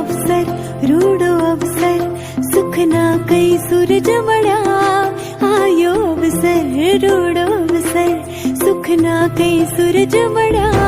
અવસર રૂડો અવસર સુખના કઈ સૂરજ મળ્યા આયો અવસર રૂડો અવસર સુખના કઈ સૂરજ મળ્યા